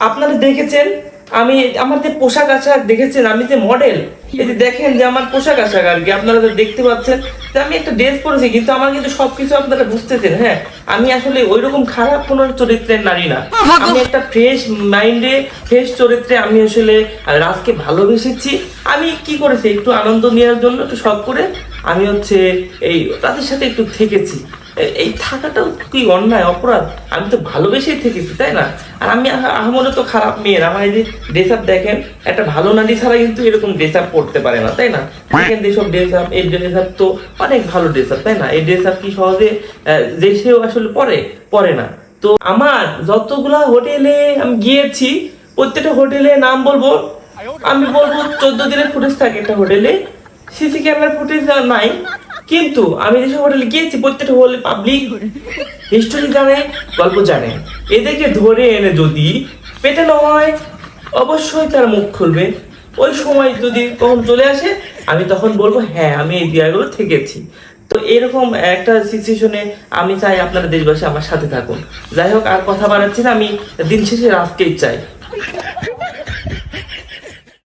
আপনারা দেখেছেন? আমি আমার যে পোশাক আশাক দেখেছেন আমি যে মডেল এই যে দেখেন যে আমার পোশাক আশাক আর কি আপনারা তো দেখতে পাচ্ছেন। যে আমি একটা ড্রেস পরেছি কিন্তু আমার কিন্তু সবকিছু আপনারা বুঝতেছেন হ্যাঁ? আমি আসলে ওই রকম খারাপ কোনো চরিত্রের নারী না। আমি একটা ফ্রেশ মাইন্ডে ফ্রেশ চরিত্রে আমি আসলে রাজকে ভালোবেসেছি। আমি কি করেছি একটু আনন্দ নেওয়ার জন্য একটু শখ করে আমি হচ্ছে এই তাদের সাথে একটু থেকেছি। এই থাকাটাও কি অন্যায়, অপরাধ। আমি তো ভালোবেসেই থেকেছি, তাই না? আর আমি আমার তো খারাপ মেয়ের আমার এই যে ড্রেস আপ দেখেন, একটা ভালো নারী ছাড়া কিন্তু এরকম ড্রেস আপ করতে পারে না, তাই না? দেখেন যেসব ড্রেস আপ এই ড্রেস আপ তো অনেক ভালো ড্রেস আপ তাই না? এই ড্রেস আপ কি সহজে সেও আসলে পরে পরে না। তো আমার যতগুলা হোটেলে আমি গিয়েছি, প্রত্যেকটা হোটেলে নাম বলব, আমি বলব চোদ্দ দিনের ফুটেজ থাকে একটা হোটেলে। সিসি ক্যামেরার ফুটেজ নাই। কিন্তু আমি যেসব হোটেলে গিয়েছি, প্রত্যেকটা হোটেলে পাবলিক হিস্টোরি জানে, গল্প জানে। এদেরকে ধরে এনে যদি পেটানো হয়, অবশ্যই তার মুখ খুলবে। ওই সময় যদি কখন চলে আসে, আমি তখন বলব হ্যাঁ আমি এই জায়গাগুলো থেকেছি। তো এরকম একটা সিচুয়েশনে আমি চাই আপনারা দেশবাসী আমার সাথে থাকুন। যাই হোক, আর কথা বাড়াচ্ছি না, আমি দিন শেষে রাজকেই চাই।